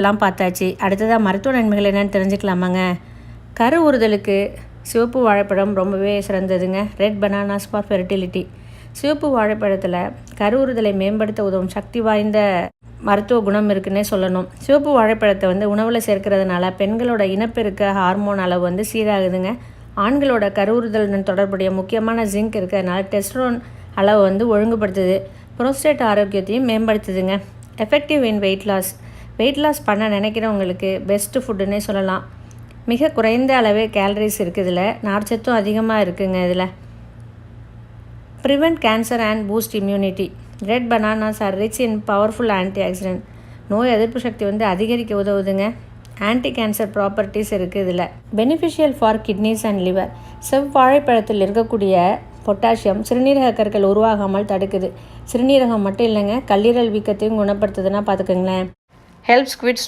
எல்லாம் பார்த்தாச்சு. அடுத்ததாக மருத்துவ நன்மைகள் என்னென்னு தெரிஞ்சுக்கலாமாங்க? கரு உறுதலுக்கு சிவப்பு வாழைப்பழம் ரொம்பவே சிறந்ததுங்க. ரெட் பனானாஸ் ஃபார் ஃபெர்டிலிட்டி சிவப்பு வாழைப்பழத்தில் கருவுறுதலை மேம்படுத்த உதவும் சக்தி வாய்ந்த மருத்துவ குணம் இருக்குன்னே சொல்லணும். சிவப்பு வாழைப்பழத்தை வந்து உணவில் சேர்க்கறதுனால பெண்களோட இனப்பெருக்க ஹார்மோன் அளவு வந்து சீராகுதுங்க. ஆண்களோட கருவுறுதல் தொடர்புடைய முக்கியமான ஜிங்க் இருக்கிறதுனால டெஸ்ட்ரோன் அளவு வந்து ஒழுங்குபடுத்துது. புரோஸ்டேட் ஆரோக்கியத்தையும் மேம்படுத்துதுங்க. Effective in weight loss weight loss பண்ண நினைக்கிறவங்களுக்கு பெஸ்ட்டு ஃபுட்டுன்னே சொல்லலாம். மிக குறைந்த அளவே கேலரிஸ் இருக்குது இதில் நார்ச்சத்தும் அதிகமாக இருக்குங்க இதில். Prevent cancer and boost immunity red bananas are rich in powerful anti oxidant நோய் எதிர்ப்பு சக்தி வந்து அதிகரிக்க உதவுதுங்க. ஆன்டி கேன்சர் ப்ராப்பர்ட்டிஸ் இருக்குது இதில் beneficial for kidneys and liver செவ்வாழைப்பழத்தில் இருக்கக்கூடிய பொட்டாசியம் சிறுநீரக கற்கள் உருவாகாமல் தடுக்குது. சிறுநீரகம் மட்டும் இல்லைங்க கல்லீரல் வீக்கத்தையும் குணப்படுத்துதுன்னா பார்த்துக்கோங்களேன் helps quit smoking.